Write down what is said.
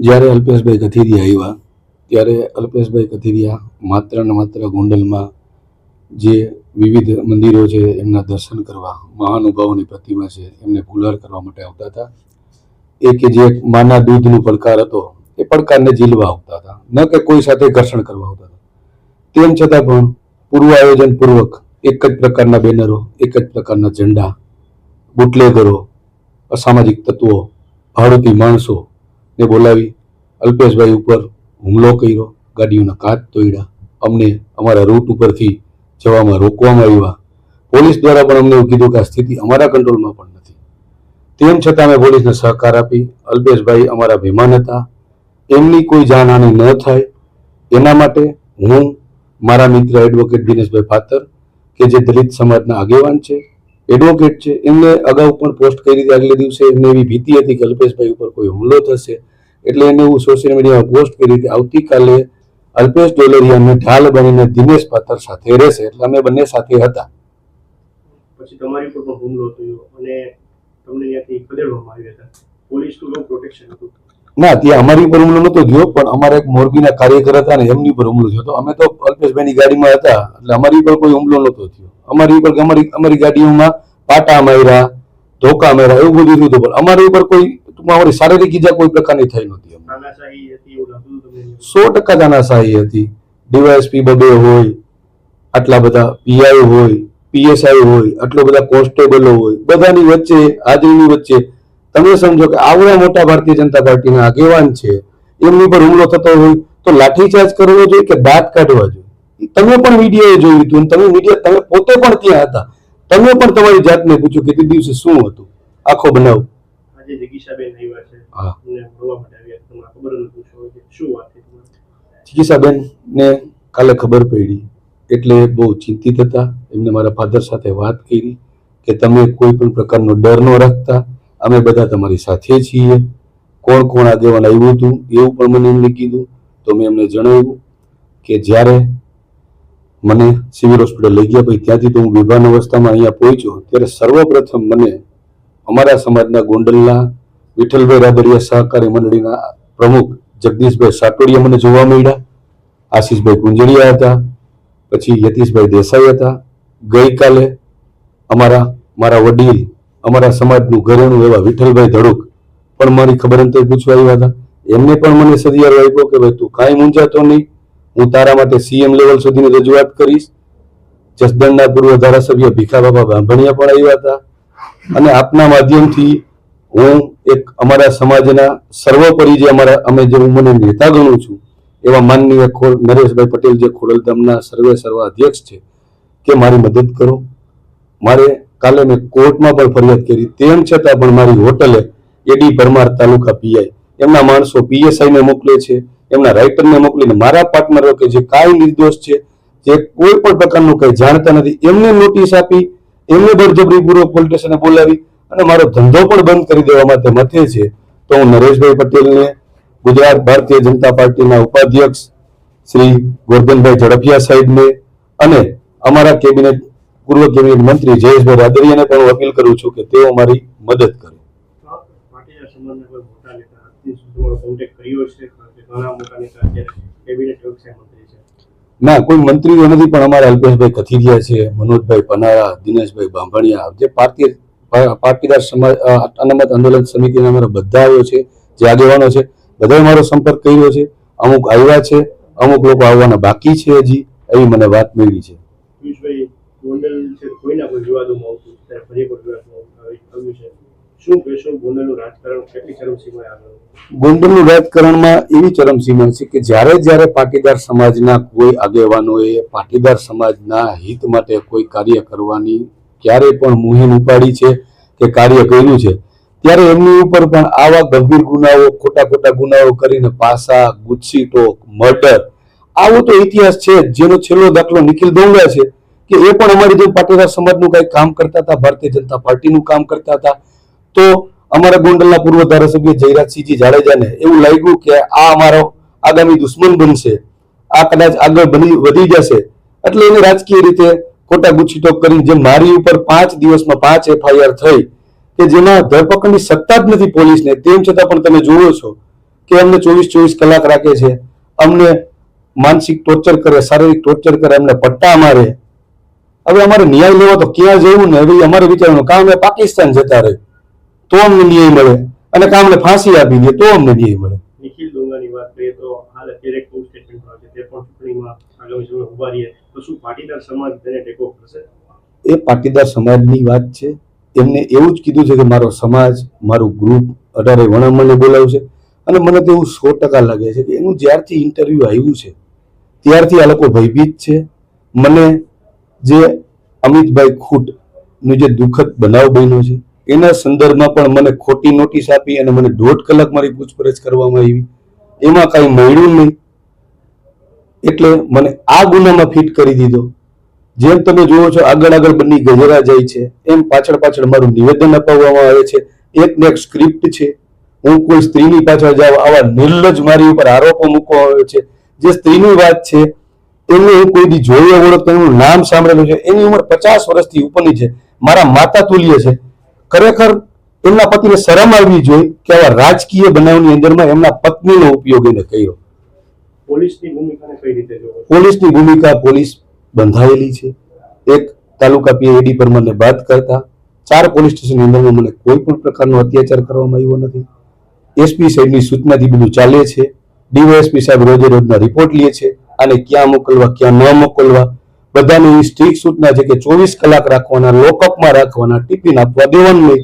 જ્યારે અલ્પેશભાઈ કથિરિયા આવ્યા, ત્યારે અલ્પેશભાઈ કથિરિયા માત્ર ને માત્ર ગોંડલમાં જે વિવિધ મંદિરો છે, એમના દર્શન કરવા મહાનુભાવોની પ્રતિમા છે, એમને ભૂલાર કરવા માટે આવતા હતા. એ કે જે માના દૂધનું પડકાર હતો, એ પડકારને ઝીલવા આવતા હતા. ન કે કોઈ સાથે ઘર્ષણ કરવા આવતા હતા. તેમ છતાં પણ પૂર્વ આયોજન પૂર્વક એક જ પ્રકારના બેનરો, એક જ પ્રકારના ઝંડા, બુટલેગરો, અસામાજિક તત્વો ભાડુતી માણસો ને બોલાવી અલ્પેશભાઈ ઉપર હુમલો કર્યો, ગાડીઓના કાચ તોડ્યા. અમને અમારા રૂટ ઉપરથી જવામાં રોકવામાં આવ્યા. પોલીસ દ્વારા પણ અમને એવું કીધું કે આ સ્થિતિ અમારા કંટ્રોલમાં પણ નથી. તેમ છતાં અમે પોલીસને સહકાર આપી, અલ્પેશભાઈ અમારા મહેમાન હતા. એમની કોઈ જાનહાનિ ન થાય. એના માટે હું, મારા મિત્ર એડવોકેટ દિનેશભાઈ પાતર કે જે દલિત સમાજના આગેવાન છે એડવોકેટ છે, એમને અગાઉ પણ પોસ્ટ કરી હતી. આગલે દિવસે એમને એવી ભીતિ હતી કે અલ્પેશભાઈ ઉપર કોઈ હુમલો થશે. એટલે એને હું સોશિયલ મીડિયામાં પોસ્ટ કરી હતી. આવતીકાલે અલ્પેશ ડોલરિયાને ઢાલ બનીને દિનેશ પાથર સાથે રહેશે. એટલે અમે બંને સાથે હતા. પછી તમારી પર હુમલો થયો અને તમને ત્યાંથી ખદેડવામાં આવ્યા હતા. પોલીસનું બહુ પ્રોટેક્શન હતું. ના ત્યાં અમારી પર હુમલો નતો થયો પણ અમારા એક મોરબીના કાર્યકર હતા ને એમની પર હુમલો થયો તો અમે તો અલ્પેશભાઈની ગાડીમાં હતા એટલે અમારી પર કોઈ હુમલો નતો થયો. અમારી ઉપર અમારી અમારી ગાડીઓમાં પાટા માર્યા ધોકા માર્યા એવું બધું થયું હતું. પણ અમારી ઉપર કોઈ ટૂંકમાં અમારી શારીરિક ઈજા કોઈ પ્રકારની થઈ નહોતી સો ટકા તાનાશાહી હતી. ડીવાયએસપી બબે હોય આટલા બધા પીઆઈ હોય પીએસઆઈ હોય આટલા બધા કોન્સ્ટેબલો હોય બધાની વચ્ચે હાજરીની વચ્ચે તમે સમજો કે આવડા મોટા ભારતીય જનતા પાર્ટીના આગેવાન છે એમની પર હુમલો થતો હોય તો લાઠીચાર્જ કરવો જોઈએ કે દાંત કાઢવા જોઈએ? તમે પણ મીડિયાએ જોયું હતું તમે મીડિયા તમે પોતે પણ ત્યાં હતા. તમે પણ તમારી જાતને પૂછ્યું કે તે દિવસે શું હતું? આખો બનાવ. આજે જગીશાબેન આવ્યા છે હા. મળવા માટે આવ્યા તમને ખબર ન પૂછો કે શું વાત છે જગીશાબેન ને કાલે ખબર પડી. એટલે બહુ ચિંતિત હતા. એમને મારા ફાધર સાથે વાત કરી કે તમે કોઈ પણ પ્રકારનો ડર ન રાખતા. અમે બધા તમારી સાથે છીએ. કોણ કોણ આગેવાન આવ્યું હતું એવું પણ મને એમને કીધું. તો મેં એમને જણાવ્યું કે જ્યારે મને સિવિલ હોસ્પિટલ લઈ ગયા પછી ત્યાંથી તો હું વિભાન અવસ્થામાં અહીંયા પહોંચ્યો. ત્યારે સર્વપ્રથમ મને અમારા સમાજના ગોંડલના વિઠ્ઠલભાઈ રાબરિયા સહકારી મંડળીના પ્રમુખ જગદીશભાઈ સાટોડિયા મને જોવા મળ્યા. આશીષભાઈ ગુંજળિયા હતા, પછી યતીશભાઈ દેસાઈ હતા. ગઈકાલે અમારા, મારા વડીલ, અમારા સમાજનું ઘરેણું એવા વિઠ્ઠલભાઈ ધડુક પણ મારી ખબર અંતે પૂછવા આવ્યા હતા. એમને પણ મને સદિયારો આપ્યો કે ભાઈ તું કાંઈ મૂંઝાતો નહીં, હું તારા માટે સીએમ લેવલ સુધીની રજૂઆત કરીશ. જસદણના પૂર્વ ધારાસભ્ય ભીખા બાબા બાંભણિયા પણ આવ્યા હતા. અને આપના માધ્યમથી હું એક અમારા સમાજના સર્વોપરી જે અમારા અમે જે હું મને નેતા ગણું છું, એવા માનનીય નરેશભાઈ પટેલ જે ખોડલધામના સર્વે સર્વા અધ્યક્ષ છે, કે મારી મદદ કરો. મારે કાલે મેં કોર્ટમાં પણ ફરિયાદ કરી, તેમ છતાં પણ મારી હોટલે એડી પરમાર તાલુકા પીઆઈ, એમના માણસો પીએસઆઈ ને મોકલે છે, એમના રાઇટરને મોકલીને મારા પાર્ટનરો કે જે કાંઈ નિર્દોષ છે, જે કોઈ પણ પ્રકારનું કંઈ જાણતા નથી, એમને નોટિસ આપી એમને બળજબરીપૂર્વક પોલીસ બોલાવી અને મારો ધંધો પણ બંધ કરી દેવા માટે મથે છે, તો હું નરેશભાઈ પટેલને ગુજરાત ભારતીય જનતા પાર્ટીના ઉપાધ્યક્ષ શ્રી ગોરધનભાઈ ઝડફિયા સાહેબને અને અમારા કેબિનેટ, પૂર્વ કેબિનેટ મંત્રી જયેશભાઈ રાદરિયાને પણ હું અપીલ કરું છું કે તેઓ મારી મદદ કરે. કર્યો છે? ઘણા મોટા નેતા અત્યારે કેબિનેટ વ્યવસાય મંત્રી ના, કોઈ મંત્રીઓ નથી, પણ અમારા અલ્પેશભાઈ કથિરિયા છે, મનોજભાઈ પનારા, દિનેશભાઈ બાંભણિયા, જે પાટી પાટીદાર સમાજ અનામત આંદોલન સમિતિના અમારા બધા આવ્યો છે, જે આગેવાનો છે, બધાએ મારો સંપર્ક કર્યો છે, અમુક આવ્યા છે, અમુક લોકો આવવાના બાકી છે હજી, એવી મને વાત મળી છે? શું કહેશો ગોંડલનું રાજકારણ કેટલી રાજકારણમાં એવી ચરમસીમા છે કે જ્યારે જ્યારે પાટીદાર સમાજના કોઈ આગેવાનોએ પાટીદાર સમાજના હિત માટે કોઈ કાર્ય કરવાની ક્યારે પણ મુહિમ ઉપાડી છે કે કાર્ય કર્યું છે, ત્યારે એમની ઉપર પણ આવા ગંભીર ગુનાઓ, ખોટા ખોટા ગુનાઓ કરીને પાસા ગુચ્છી ટોક મર્ડર, આવો તો ઇતિહાસ છે, જેનો છેલ્લો દાખલો નિખિલ ડોંગરા છે, કે એ પણ અમારી જેમ પાટીદાર સમાજનું કઈ કામ કરતા હતા, ભારતીય જનતા પાર્ટીનું કામ કરતા હતા તો અમારા ગોંડલના પૂર્વ ધારાસભ્ય જયરાજસિંહજી જાડેજાને એવું લાગ્યું કે આ અમારો આગામી દુશ્મન બનશે. આ કદાચ આગળ બની, વધી જશે. એટલે એને રાજકીય રીતે ખોટા ગુચ્છીટોક કરીને જે મારી ઉપર પાંચ દિવસમાં પાંચ એફઆઈઆર થઈ, કે જેમાં ધરપકડની સત્તા જ નથી પોલીસને, તેમ છતાં પણ તમે જુઓ છો કે અમને ચોવીસ ચોવીસ કલાક રાખે છે. અમને માનસિક ટોર્ચર કરે, શારીરિક ટોર્ચર કરે, અમને પટ્ટા મારે. હવે અમારે ન્યાય લેવો તો ક્યાં જવું ને? હવે અમારે વિચારવાનું કામ એ પાકિસ્તાન જતા રહે. તો અમને ન્યાય મળે. અને કામને ફાંસી આપી દે તો અમને ન્યાય મળે. નિખિલ ડોંગાની વાત કરીએ તો હાલ અત્યારે એક સ્ટેટમેન્ટ આવે છે. તે પણ ચૂંટણીમાં આગામી સમયમાં ઊભા રહીએ. તો શું પાટીદાર સમાજ તેને ટેકો કરશે? એ પાટીદાર સમાજની વાત છે. એમને એવું જ કીધું છે કે મારો સમાજ મારું ગ્રુપ અઢારે વણામણને બોલાવશે. અને મને તો એવું સો ટકા લાગે છે કે એનું જ્યારથી ઇન્ટરવ્યૂ આવ્યું છે ત્યારથી આ લોકો ભયભીત છે. મને જે અમિતભાઈ ખૂટનું જે દુઃખદ બનાવ બન્યો છે એના સંદર્ભમાં પણ મને ખોટી નોટિસ આપી અને મને દોઢ કલાક મારી પૂછપરછ કરવામાં આવી. એમાં કાંઈ મળ્યું નહીં. એટલે મને આ ગુનામાં ફિટ કરી દીધો. જેમ તમે જુઓ છો, આગળ આગળ બંને ગજરા જાય છે. એમ પાછળ પાછળ મારું નિવેદન અપાવવામાં આવે છે. એક ને એક સ્ક્રિપ્ટ છે. હું કોઈ સ્ત્રીની પાછળ જાઉં, આવા નિર્લજ મારી ઉપર આરોપો મૂકવામાં આવે છે. જે સ્ત્રીની વાત છે, એમને હું કોઈ દી જોયો ઓળખતો એનું નામ સાંભળેલું છે. એની ઉંમર પચાસ વર્ષથી ઉપરની છે. મારા માતા તુલ્ય છે. ખરેખર એમના પતિને શરમ આવવી જોઈએ કે આવા રાજકીય બનાવની અંદરમાં એમના પત્નીનો ઉપયોગ એને કર્યો. પોલીસની ભૂમિકા પોલીસ બંધાયેલી છે. એક તાલુકા પીએડી પર મને બાદ કરતા ચાર પોલીસ સ્ટેશનની અંદરમાં મને કોઈ પણ પ્રકારનો અત્યાચાર કરવામાં આવ્યો નથી. એસપી સાહેબની સૂચનાથી બધું ચાલે છે. ડીવાયએસપી સાહેબ રોજે રોજના રિપોર્ટ લે છે. અને ક્યાં મોકલવા ક્યાં ન મોકલવા બધાની સ્ટ્રીક સૂચના છે કે ચોવીસ કલાક રાખવાના લોકઅપમાં રાખવાના ટિફિન આપવા દેવાનું નહીં